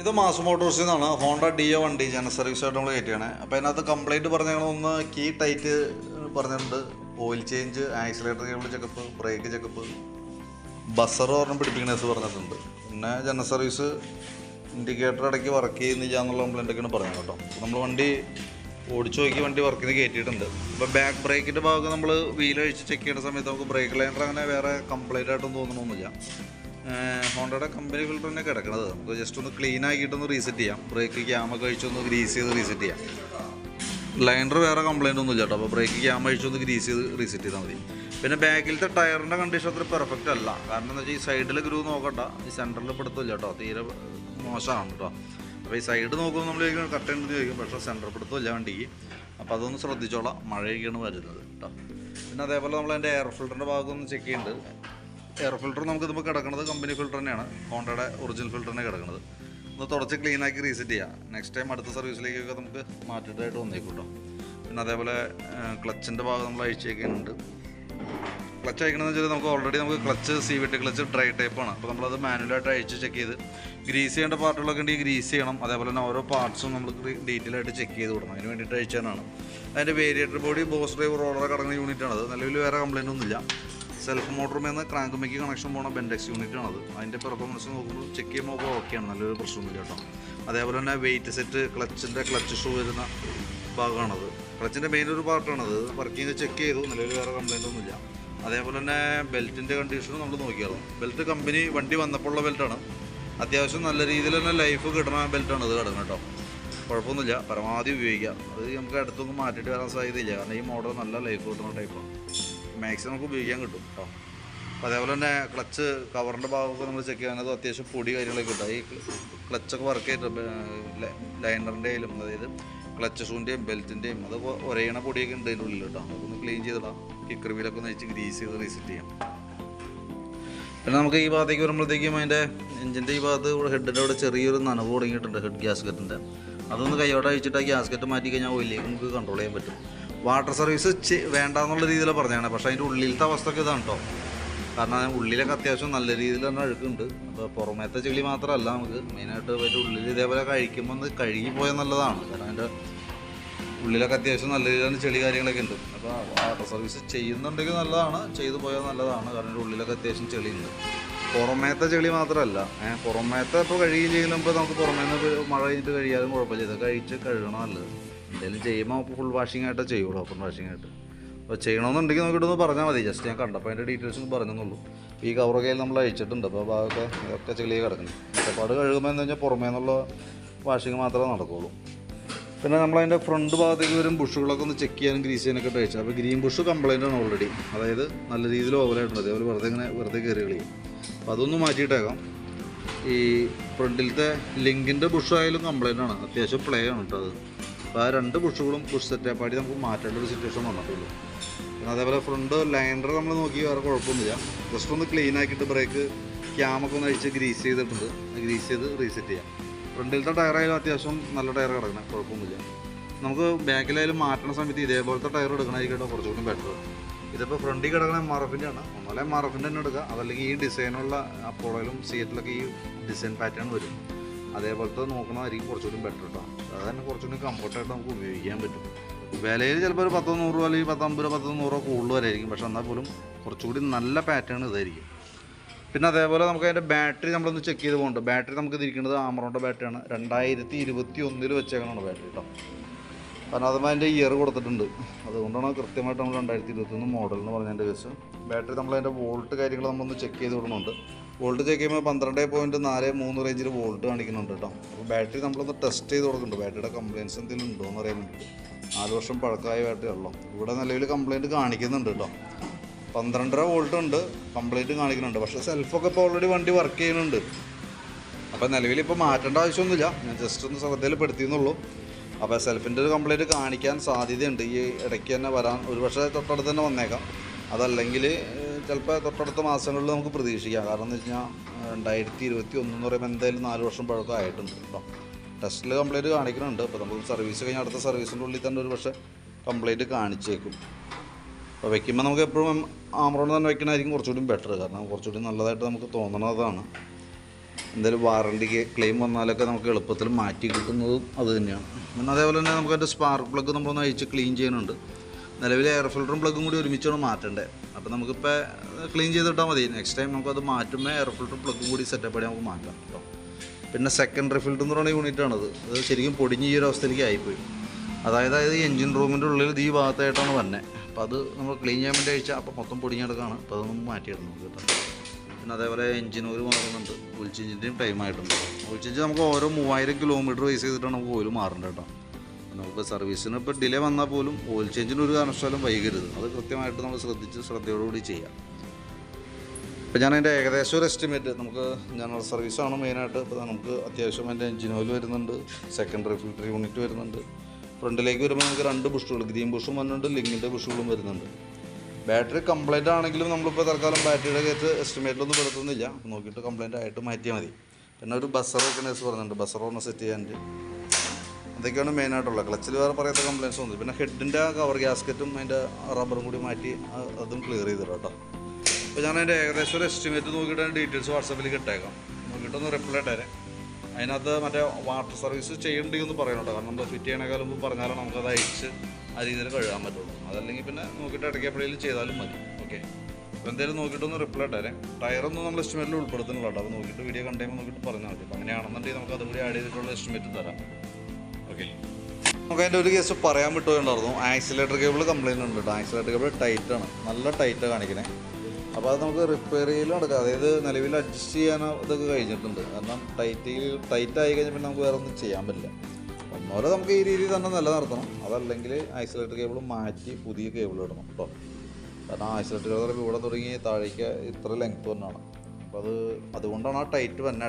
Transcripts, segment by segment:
ഇത് മാസ് മോട്ടോഴ്സിൽ നിന്നാണ് Honda deo വണ്ടി ജന സർവീസായിട്ട് നമ്മൾ കയറ്റിയാണ്. അപ്പോൾ അതിനകത്ത് കംപ്ലൈന്റ് പറഞ്ഞാൽ ഒന്ന് കീ ടൈറ്റ് പറഞ്ഞിട്ടുണ്ട്. Oil change accelerator cable checkup brake checkup buzzer പറഞ്ഞ് പിടിപ്പിക്കണേസ് പറഞ്ഞിട്ടുണ്ട്. പിന്നെ ജനറൽ സർവീസ് ഇൻഡിക്കേറ്റർ ഇടയ്ക്ക് വർക്ക് ചെയ്യുന്നില്ല എന്നുള്ള കംപ്ലൈന്റൊക്കെയാണ് പറഞ്ഞത് കേട്ടോ. നമ്മൾ വണ്ടി ഓടിച്ചു നോക്കി വണ്ടി വർക്കിന് കയറ്റിയിട്ടുണ്ട് അപ്പോൾ ബാക്ക് ബ്രേക്കിന്റെ ഭാഗം നമ്മൾ വീലഴിച്ച് ചെക്ക് ചെയ്യുന്ന സമയത്ത് നമുക്ക് ബ്രേക്ക് ലൈനർ അങ്ങനെ വേറെ കംപ്ലൈന്റ് ആയിട്ടൊന്നും തോന്നണമൊന്നുമില്ല ഹോണ്ടയുടെ കമ്പനി ഫിൽറ്റർ തന്നെ കിടക്കണത്. നമുക്ക് ജസ്റ്റ് ഒന്ന് ക്ലീൻ ആക്കിയിട്ടൊന്ന് റീസെറ്റ് ചെയ്യാം. ബ്രേക്ക് ക്യാമ കഴിച്ചൊന്ന് ഗ്രീസ് ചെയ്ത് റീസെറ്റ് ചെയ്യാം. ലൈനർ വേറെ കംപ്ലൈന്റ് ഒന്നും കേട്ടോ. അപ്പോൾ ബ്രേക്ക് ക്യാം കഴിച്ചൊന്ന് ഗ്രീസ് ചെയ്ത് റീസെറ്റ് ചെയ്താൽ മതി. പിന്നെ ബാക്കിലത്തെ ടയറിന്റെ കണ്ടീഷൻ അത്ര പെർഫെക്റ്റ് അല്ല. കാരണം എന്താ വെച്ചാൽ ഈ സൈഡിൽ ഗ്രൂ നോക്കണ്ട. ഈ സെന്ററിൽ പെടുത്തില്ല കേട്ടോ. തീരെ മോശമാണ് കേട്ടോ. അപ്പോൾ ഈ സൈഡ് നോക്കുമ്പോൾ നമ്മൾ ചോദിക്കും കട്ട് ഉണ്ടെന്ന് ചോദിക്കും. പക്ഷേ സെന്റർ പെടുത്തില്ല വണ്ടിക്ക് അപ്പോൾ അതൊന്ന് ശ്രദ്ധിച്ചോളാം. മഴയൊക്കെയാണ് വരുന്നത് കേട്ടോ. പിന്നെ അതേപോലെ നമ്മൾ അതിന്റെ എയർ ഫിൽറ്ററിന്റെ ഭാഗത്തൊന്ന് ചെക്ക് ചെയ്യുന്നുണ്ട് എയർ ഫിൽറ്റർ നമുക്ക് ഇതിപ്പോൾ കിടക്കുന്നത് കമ്പനി ഫിൽറ്റർ തന്നെയാണ്. ഹോണ്ടയുടെ ഒറിജിനൽ ഫിൽറ്റർ തന്നെ കിടക്കുന്നത്. ഒന്ന് തുടച്ച് ക്ലീൻ ആക്കി റീസെറ്റ് ചെയ്യാം. നെക്സ്റ്റ് ടൈം അടുത്ത സർവീസിലേക്കൊക്കെ നമുക്ക് മാറ്റിയിട്ടായിട്ട് വന്നേക്കൂട്ടോ. കേട്ടോ പിന്നെ അതേപോലെ ക്ലച്ചിന്റെ ഭാഗം നമ്മൾ അഴിച്ചേക്കുന്നുണ്ട്. ക്ലച്ച് അയക്കണമെന്ന് വെച്ചാൽ നമുക്ക് ഓൾറെഡി നമുക്ക് clutch C V T clutch dry ടൈപ്പാണ് അപ്പോൾ നമ്മളത് മാനുവലായിട്ട് അഴിച്ച് ചെക്ക് ചെയ്ത് ഗ്രീസ് ചെയ്യേണ്ട പാർട്ടുകളൊക്കെ ഉണ്ടെങ്കിൽ ഗ്രീസ് ചെയ്യണം. അതേപോലെ തന്നെ ഓരോ പാർട്സും നമ്മൾ ഡീറ്റെയിൽ ആയിട്ട് ചെക്ക് ചെയ്ത് കൊടുക്കണം. അതിന് വേണ്ടിയിട്ട് അഴിച്ചാണ് അതിന്റെ variator body boss drive roller കടങ്ങുന്ന യൂണിറ്റാണ് അത് നിലവിൽ വേറെ കംപ്ലൈന്റ് ഒന്നുമില്ല. സെൽഫ് മോട്ടറുമേന്ന് ക്രാങ്കുമേക്ക് കണക്ഷൻ പോണ ബെൻഡെക്സ് യൂണിറ്റ് ആണത്. അതിന്റെ പെർഫോമൻസ് നോക്കുമ്പോൾ ചെക്ക് ചെയ്യുമ്പോൾ ഓക്കെയാണ് നല്ലൊരു പ്രശ്നമൊന്നുമില്ല കേട്ടോ. അതേപോലെ തന്നെ വെയിറ്റ് സെറ്റ് ക്ലച്ചിന്റെ ക്ലച്ച് ഷൂ വരുന്ന ഭാഗമാണത് ക്ലച്ചിന്റെ മെയിൻ ഒരു പാർട്ടാണത് വർക്കിംഗ് ചെക്ക് ചെയ്തു നിലവിൽ വേറെ കംപ്ലൈന്റ് ഒന്നുമില്ല. അതേപോലെ തന്നെ ബെൽറ്റിന്റെ കണ്ടീഷനും നമ്മൾ നോക്കിയായിരുന്നു ബെൽറ്റ് കമ്പനി വണ്ടി വന്നപ്പോൾ ഉള്ള ബെൽറ്റാണ് അത്യാവശ്യം നല്ല രീതിയിൽ തന്നെ ലൈഫ് കിട്ടുന്ന ബെൽറ്റാണ് ഇത് കിടക്കുന്നത് കേട്ടോ. കുഴപ്പമൊന്നുമില്ല. പരമാവധി ഉപയോഗിക്കാം. അത് നമുക്ക് അടുത്തൊന്നും മാറ്റിയിട്ട് വരാൻ സാധ്യതയില്ല. കാരണം ഈ മോഡൽ നല്ല ലൈഫ് കിട്ടുന്ന ടൈപ്പാണ് മാക്സിമം നമുക്ക് ഉപയോഗിക്കാൻ കിട്ടും കേട്ടോ അപ്പോൾ അതേപോലെ തന്നെ ക്ലച്ച് കവറിന്റെ ഭാഗമൊക്കെ നമ്മൾ ചെക്ക് ചെയ്യാൻ അത് അത്യാവശ്യം പൊടി കാര്യങ്ങളൊക്കെ കിട്ടും ഈ ക്ലച്ചൊക്കെ വർക്ക് ചെയ്തിട്ട് ലൈനറിന്റെ ആയാലും അതായത് ക്ലച്ച് ഷൂന്റെയും ബെൽറ്റിന്റെയും അത് ഒരേണ പൊടിയൊക്കെ ഉണ്ട് അതിന്റെ ഉള്ളിൽ കേട്ടോ അതൊന്ന് ക്ലീൻ ചെയ്തിടാം കിക്കർ വീലൊക്കെ ഒന്ന് വെച്ച് ഗ്രീസ് ചെയ്ത് റീസെറ്റ് ചെയ്യാം. പിന്നെ നമുക്ക് ഈ ഭാഗത്തേക്ക് വരുമ്പോഴത്തേക്കും അതിന്റെ എഞ്ചിന്റെ ഈ ഭാഗത്ത് ഹെഡിന്റെ അവിടെ ചെറിയൊരു നനവ് തുടങ്ങിയിട്ടുണ്ട് ഹെഡ് ഗ്യാസ്കറ്റിന്റെ അതൊന്ന് കൈയോടെ അഴിച്ചിട്ട് ആ ഗ്യാസ്കറ്റ് മാറ്റി കഴിഞ്ഞാൽ ഓയിലേക്ക് നമുക്ക് കൺട്രോൾ ചെയ്യാൻ പറ്റും. വാട്ടർ സർവീസ് വേണ്ട എന്നുള്ള രീതിയിൽ പറഞ്ഞാണ് പക്ഷെ അതിന്റെ ഉള്ളിലത്തെ അവസ്ഥയൊക്കെ ഇതാണ് കേട്ടോ കാരണം ഉള്ളിലൊക്കെ അത്യാവശ്യം നല്ല രീതിയിൽ തന്നെ അഴുക്കുണ്ട്. അപ്പോൾ പുറമേത്തെ ചെളി മാത്രമല്ല നമുക്ക് മെയിനായിട്ട് അതിന്റെ ഉള്ളിൽ ഇതേപോലെ കഴിക്കുമ്പോൾ ഒന്ന് കഴുകി പോയാൽ നല്ലതാണ്. കാരണം അതിന്റെ ഉള്ളിലൊക്കെ അത്യാവശ്യം നല്ല രീതിയിലാണ് ചെളി കാര്യങ്ങളൊക്കെ ഉണ്ട്. അപ്പോൾ വാട്ടർ സർവീസ് ചെയ്യുന്നുണ്ടെങ്കിൽ നല്ലതാണ്. ചെയ്തു പോയാൽ നല്ലതാണ്. കാരണം അതിന്റെ ഉള്ളിലൊക്കെ അത്യാവശ്യം ചെളിയുണ്ട്. പുറമേത്തെ ചെളി മാത്രമല്ല. ഏഹ് പുറമേത്തെ ഇപ്പോൾ കഴുകി ചെയ്യുമ്പോൾ നമുക്ക് പുറമേന്ന് മഴ കഴിഞ്ഞിട്ട് കഴിയാലും കുഴപ്പമില്ല. ഇത് കഴിച്ച് കഴുകണം നല്ലത്. എന്തെങ്കിലും ചെയ്യുമ്പോൾ ഫുൾ വാഷിംഗ് ആയിട്ട് ചെയ്യുള്ളൂ ഓപ്പൺ വാഷിംഗ് ആയിട്ട്. അപ്പോൾ ചെയ്യണമെന്നുണ്ടെങ്കിൽ നമുക്ക് ഇടുന്ന് പറഞ്ഞാൽ മതി. ജസ്റ്റ് ഞാൻ കണ്ടപ്പോൾ അതിന്റെ ഡീറ്റെയിൽസ് ഒന്ന് പറഞ്ഞെന്നുള്ളൂ. ഈ കവറൊക്കെ നമ്മൾ അയച്ചിട്ടുണ്ട് അപ്പോൾ ഭാഗമൊക്കെ ഇതൊക്കെ ചെളിയെ കിടക്കുന്നു. ഒറ്റപ്പാട് കഴുകുമ്പോൾ എന്ന് വെച്ചാൽ പുറമേ നിന്നുള്ള വാഷിംഗ് മാത്രമേ നടക്കുകയുള്ളൂ പിന്നെ നമ്മൾ നമ്മളതിന്റെ ഫ്രണ്ട് ഭാഗത്തേക്ക് വരും ബുഷുകളൊക്കെ ഒന്ന് ചെക്ക് ചെയ്യാനും ഗ്രീസ് ചെയ്യാനൊക്കെ അയച്ചു അപ്പോൾ ഗ്രീൻ ബുഷ് കംപ്ലൈന്റ് ആണ് ഓൾറെഡി അതായത് നല്ല രീതിയിൽ ഓവറായിട്ടുണ്ട് അതേപോലെ വെറുതെ ഇങ്ങനെ വെറുതെ കയറി കളിയും. അപ്പോൾ അതൊന്ന് മാറ്റിയിട്ടേക്കാം. ഈ ഫ്രണ്ടിലത്തെ ലിങ്കിന്റെ ബുഷ് ആയാലും കംപ്ലൈന്റ് ആണ്. അത്യാവശ്യം പ്ലേ ആണ് കേട്ടോ അത്. അപ്പോൾ ആ രണ്ട് ബുഷുകളും ബുഷ് സെറ്റപ്പ് ആയിട്ട് നമുക്ക് മാറ്റേണ്ട ഒരു സിറ്റുവേഷൻ വന്നിട്ടുള്ളൂ. പിന്നെ അതേപോലെ ഫ്രണ്ട് ലൈനർ നമ്മൾ നോക്കി വേറെ കുഴപ്പമൊന്നുമില്ല. ജസ്റ്റ് ഒന്ന് ക്ലീൻ ആക്കിയിട്ട് ബ്രേക്ക് ക്യാമൊക്കെ ഒന്ന് അഴിച്ച് ഗ്രീസ് ചെയ്തിട്ടുണ്ട്. ഗ്രീസ് ചെയ്ത് റീസെറ്റ് ചെയ്യാം. ഫ്രണ്ടിലത്തെ ടയറായാലും അത്യാവശ്യം നല്ല ടയർ കിടക്കണം കുഴപ്പമൊന്നുമില്ല. നമുക്ക് ബാക്കിലായാലും മാറ്റണ സമയത്ത് ഇതേപോലത്തെ ടയർ എടുക്കണമായിരിക്കും കുറച്ചുകൂടി ബെറ്റർ ഇതിപ്പോൾ ഫ്രണ്ടിൽ കിടക്കണ എം ആർ എഫിന്റെ ആണ്. ഒന്നാലും എം ആർ എഫിന്റെ തന്നെ എടുക്കുക അതല്ലെങ്കിൽ ഈ ഡിസൈനുള്ള അപ്പോളയിലും സീറ്റിലൊക്കെ ഈ ഡിസൈൻ പാറ്റേൺ വരും. അതേപോലത്തെ നോക്കണമായിരിക്കും കുറച്ചുകൂടി ബെറ്റർ കേട്ടോ അത് തന്നെ കുറച്ചുകൂടി കംഫർട്ടായിട്ട് നമുക്ക് ഉപയോഗിക്കാൻ പറ്റും. വിലയിൽ ചിലപ്പോൾ ഒരു പത്തോ നൂറ് രൂപ അല്ലെങ്കിൽ പത്തമ്പത് രൂപ പത്തോ നൂറോ കൂടുതൽ വരെയായിരിക്കും പക്ഷെ എന്നാൽ പോലും കുറച്ചുകൂടി നല്ല പാറ്റേൺ ഇതായിരിക്കും. പിന്നെ അതേപോലെ നമുക്ക് അതിന്റെ ബാറ്ററി നമ്മളൊന്ന് ചെക്ക് ചെയ്ത് പോകുന്നുണ്ട് ബാറ്ററി നമുക്ക് തിരിക്കുന്നത് ആമറോണ്ട ബാറ്ററിയാണ് രണ്ടായിരത്തി ഇരുപത്തി ഒന്നിൽ വെച്ചേക്കണമാണ് ബാറ്ററി കേട്ടോ കാരണം അതുമ്പോൾ അതിന്റെ ഇയർ കൊടുത്തിട്ടുണ്ട്. അതുകൊണ്ടാണ് കൃത്യമായിട്ട് നമ്മൾ രണ്ടായിരത്തി ഇരുപത്തൊന്ന് മോഡൽ എന്ന് പറഞ്ഞതിന്റെ കേസ് ബാറ്ററി നമ്മൾ അതിന്റെ വോൾട്ട് കാര്യങ്ങൾ നമ്മളൊന്ന് ചെക്ക് ചെയ്ത് വിടുന്നുണ്ട് വോൾട്ട് ചെക്ക് ചെയ്യുമ്പോൾ പന്ത്രണ്ട് പോയിന്റ് നാല് മൂന്ന് റേഞ്ചിൽ വോൾട്ട് കാണിക്കുന്നുണ്ട് കേട്ടോ അപ്പോൾ ബാറ്ററി നമ്മളൊന്ന് ടെസ്റ്റ് ചെയ്ത് കൊടുക്കുന്നുണ്ട്. ബാറ്ററിയുടെ കംപ്ലയിൻസ് എന്തെങ്കിലും ഉണ്ടോ എന്ന് അറിയാൻ വേണ്ടിയിട്ട് നാല് വർഷം പഴക്കമായ ബാറ്ററി ഉള്ളൂ. ഇവിടെ നിലവിൽ കംപ്ലയിന്റ് കാണിക്കുന്നുണ്ട് കേട്ടോ പന്ത്രണ്ടര വോൾട്ട് ഉണ്ട്. കംപ്ലയിന്റ് കാണിക്കുന്നുണ്ട്. പക്ഷേ സെൽഫൊക്കെ ഇപ്പോൾ ഓൾറെഡി വണ്ടി വർക്ക് ചെയ്യുന്നുണ്ട്. അപ്പോൾ നിലവിൽ ഇപ്പോൾ മാറ്റേണ്ട ആവശ്യമൊന്നുമില്ല. ഞാൻ ജസ്റ്റ് ഒന്ന് ശ്രദ്ധയിൽപ്പെടുത്തിയെന്നുള്ളൂ. അപ്പോൾ സെൽഫിന്റെ ഒരു കംപ്ലയിന്റ് കാണിക്കാൻ സാധ്യതയുണ്ട്. ഈ ഇടയ്ക്ക് തന്നെ വരാൻ ഒരു പക്ഷേ തൊട്ടടുത്ത് തന്നെ വന്നേക്കാം. അതല്ലെങ്കിൽ ചിലപ്പോൾ തൊട്ടടുത്ത മാസങ്ങളിൽ നമുക്ക് പ്രതീക്ഷിക്കാം. കാരണം എന്ന് വെച്ചാൽ രണ്ടായിരത്തി ഇരുപത്തി ഒന്ന് എന്ന് പറയുമ്പോൾ എന്തായാലും നാല് വർഷം പഴക്കം ആയിട്ടുണ്ട്. കേട്ടോ ടെസ്റ്റിൽ കംപ്ലൈന്റ് കാണിക്കുന്നുണ്ട്. അപ്പോൾ നമുക്ക് സർവീസ് കഴിഞ്ഞ അടുത്ത സർവീസിന്റെ ഉള്ളിൽ തന്നെ ഒരു പക്ഷേ കംപ്ലൈന്റ് കാണിച്ചേക്കും. അപ്പോൾ വെക്കുമ്പോൾ നമുക്ക് എപ്പോഴും ആമറോൺ തന്നെ വെക്കണമായിരിക്കും കുറച്ചുകൂടി ബെറ്റർ. കാരണം കുറച്ചുകൂടി നല്ലതായിട്ട് നമുക്ക് തോന്നണതാണ്. എന്തായാലും വാറണ്ടി ക്ലെയിം വന്നാലൊക്കെ നമുക്ക് എളുപ്പത്തിൽ മാറ്റി കിട്ടുന്നതും അത് തന്നെയാണ്. പിന്നെ അതേപോലെ തന്നെ നമുക്ക് അതിന്റെ സ്പാർക്ക് പ്ലഗ് നമ്മളൊന്ന് അഴിച്ച് ക്ലീൻ ചെയ്യുന്നുണ്ട്. നിലവിലെ എയർ ഫിൽറ്ററും പ്ലഗും കൂടി ഒരുമിച്ചാണ് മാറ്റേണ്ടത് അപ്പോൾ നമുക്കിപ്പോൾ ക്ലീൻ ചെയ്തിട്ടാൽ മതി. നെക്സ്റ്റ് ടൈം നമുക്കത് മാറ്റുമ്പോൾ എയർ ഫിൽട്ടർ പ്ലഗ് കൂടി സെറ്റപ്പ് ആയി നമുക്ക് മാറ്റാം കേട്ടോ പിന്നെ സെക്കൻഡറി ഫിൽറ്റർ എന്ന് പറയുന്ന യൂണിറ്റാണത് അത് ശരിക്കും പൊടിഞ്ഞ് ഈ ഒരു അവസ്ഥയിലേക്ക് ആയിപ്പോയി. അതായത് അത് എഞ്ചിൻ റൂമിന്റെ ഉള്ളിൽ ഈ ഭാഗത്തായിട്ടാണ് വന്നത് അപ്പോൾ അത് നമ്മൾ ക്ലീൻ ചെയ്യാൻ വേണ്ടി അയച്ചാൽ അപ്പോൾ മൊത്തം പൊടിഞ്ഞെടുക്കുകയാണ് അപ്പോൾ അതൊന്നും നമുക്ക് കേട്ടോ. പിന്നെ അതേപോലെ എഞ്ചിൻ ഓയിൽ മാറുന്നുണ്ട്. ഓയിൽ ടൈം ആയിട്ടുണ്ട്. ഓയിൽ നമുക്ക് ഓരോ മൂവായിരം കിലോമീറ്റർ വേസ് ചെയ്തിട്ടാണ് നമുക്ക് ഓയിൽ മാറേണ്ടത് കേട്ടോ നമുക്ക് സർവീസിന് ഇപ്പോൾ ഡിലേ വന്നാൽ പോലും ഓയിൽ ചേഞ്ചിന് ഒരു കാരണവശാലും വൈകരുത്. അത് കൃത്യമായിട്ട് നമ്മൾ ശ്രദ്ധിച്ച് ശ്രദ്ധയോടുകൂടി ചെയ്യാം. ഇപ്പോൾ ഞാൻ അതിന്റെ ഏകദേശം ഒരു എസ്റ്റിമേറ്റ് നമുക്ക് ജനറൽ സർവീസാണ് മെയിനായിട്ട് ഇപ്പോൾ നമുക്ക് അത്യാവശ്യം അതിന്റെ എഞ്ചിൻ ഓയിൽ വരുന്നുണ്ട് സെക്കൻഡറി ഫിൽറ്റർ യൂണിറ്റ് വരുന്നുണ്ട്. ഫ്രണ്ടിലേക്ക് വരുമ്പോൾ നമുക്ക് രണ്ട് ബുഷുകൾ ഗ്രീൻ ബുഷും വരുന്നുണ്ട് ലിങ്ങിന്റെ ബുഷുകളും വരുന്നുണ്ട്. ബാറ്ററി കംപ്ലൈന്റ് ആണെങ്കിലും നമ്മളിപ്പോൾ തൽക്കാലം ബാറ്ററിയുടെ കയറ്റ് എസ്റ്റിമേറ്റിലൊന്നും പെടുത്തുന്നില്ല. നോക്കിയിട്ട് കംപ്ലൈന്റ് ആയിട്ട് മാറ്റിയാൽ മതി. പിന്നെ ഒരു ബസർ വെക്കണേസ് പറഞ്ഞിട്ടുണ്ട്. ബസർ ഒന്ന് സെറ്റ് ചെയ്യാനുണ്ട് അതൊക്കെയാണ് മെയിനായിട്ടുള്ളത് ക്ലച്ചിൽ വേറെ പറയാത്ത കംപ്ലയിൻസ് ഒന്നും പിന്നെ ഹെഡിന്റെ കവർ ഗ്യാസ്കറ്റും അതിന്റെ റബ്ബറും കൂടി മാറ്റി അതും ക്ലിയർ ചെയ്തിടാം കേട്ടോ അപ്പോൾ ഞാൻ അതിന്റെ ഏകദേശം ഒരു എസ്റ്റിമേറ്റ് നോക്കിയിട്ട് ഡീറ്റെയിൽസ് വാട്സപ്പിലേക്ക് ഇട്ടേക്കാം. നോക്കിയിട്ടൊന്ന് റിപ്ലൈ ഇട്ടേരെ. അതിനകത്ത് മറ്റേ വാട്ടർ സർവീസ് ചെയ്യണ്ടെന്ന് പറയണം കേട്ടോ കാരണം നമ്മൾ ഫിറ്റ് ചെയ്യണേക്കാൾ മുമ്പ് പറഞ്ഞാലും നമുക്കത് അയച്ച് ആ രീതിയിൽ കഴുകാൻ പറ്റുള്ളൂ. അതല്ലെങ്കിൽ പിന്നെ നോക്കിയിട്ട് ഇടയ്ക്ക് എപ്പോഴേലും ചെയ്താലും മതി. ഓക്കെ അപ്പോൾ എന്തായാലും നോക്കിയിട്ടൊന്ന് റിപ്ലൈ ഇട്ടേരെ. ടയറൊന്നും നമ്മൾ എസ്റ്റിമേറ്റിൽ ഉൾപ്പെടുത്തുന്നില്ല കേട്ടോ അത് നോക്കിയിട്ട് വീഡിയോ കണ്ടുമ്പോൾ നോക്കിയിട്ട് പറഞ്ഞാൽ മതി. അപ്പോൾ അങ്ങനെയാണെന്നുണ്ടെങ്കിൽ നമുക്ക് അതുപോലെ ആഡ് ചെയ്തിട്ടുള്ള എസ്റ്റിമേറ്റ് തരാം. നമുക്ക് അതിന്റെ ഒരു കേസ് പറയാൻ വിട്ടുണ്ടായിരുന്നു ആക്സിലേറ്റർ കേബിൾ കംപ്ലൈന്റ് ഉണ്ട് കേട്ടോ. ആക്സിലേറ്റർ കേബിൾ ടൈറ്റ് ആണ്. നല്ല ടൈറ്റ് കാണിക്കണേ. അപ്പോൾ അത് നമുക്ക് റിപ്പയർ ചെയ്യലും നടക്കാം അതായത് നിലവിൽ അഡ്ജസ്റ്റ് ചെയ്യാനോ ഇതൊക്കെ കഴിഞ്ഞിട്ടുണ്ട്. കാരണം ടൈറ്റ് ടൈറ്റ് ആയി കഴിഞ്ഞാൽ പിന്നെ നമുക്ക് വേറെ ഒന്നും ചെയ്യാൻ പറ്റില്ല. ഒന്നോരെ നമുക്ക് ഈ രീതിയിൽ തന്നെ നിലനിർത്തണം. അതല്ലെങ്കിൽ ആക്സിലേറ്റർ കേബിൾ മാറ്റി പുതിയ കേബിൾ ഇടണം കേട്ടോ. കാരണം ആക്സിലേറ്റർ കേബിൾ ഇവിടെ തുടങ്ങി താഴേക്ക് ഇത്ര ലെങ്ത് തന്നെയാണ് അപ്പോൾ അത് അതുകൊണ്ടാണ് ആ ടൈറ്റ് തന്നെ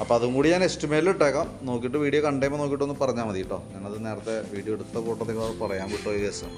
അപ്പോൾ അതും കൂടി ഞാൻ എസ്റ്റിമേറ്റിൽ ഇട്ടേക്കാം. നോക്കിയിട്ട് വീഡിയോ കണ്ടുമ്പോൾ നോക്കിയിട്ടൊന്ന് പറഞ്ഞാൽ മതി കേട്ടോ. ഞാനത് നേരത്തെ വീഡിയോ എടുത്ത ഫോട്ടോ നിങ്ങൾ പറയാൻ വിട്ടോ ഈ കേസാണ്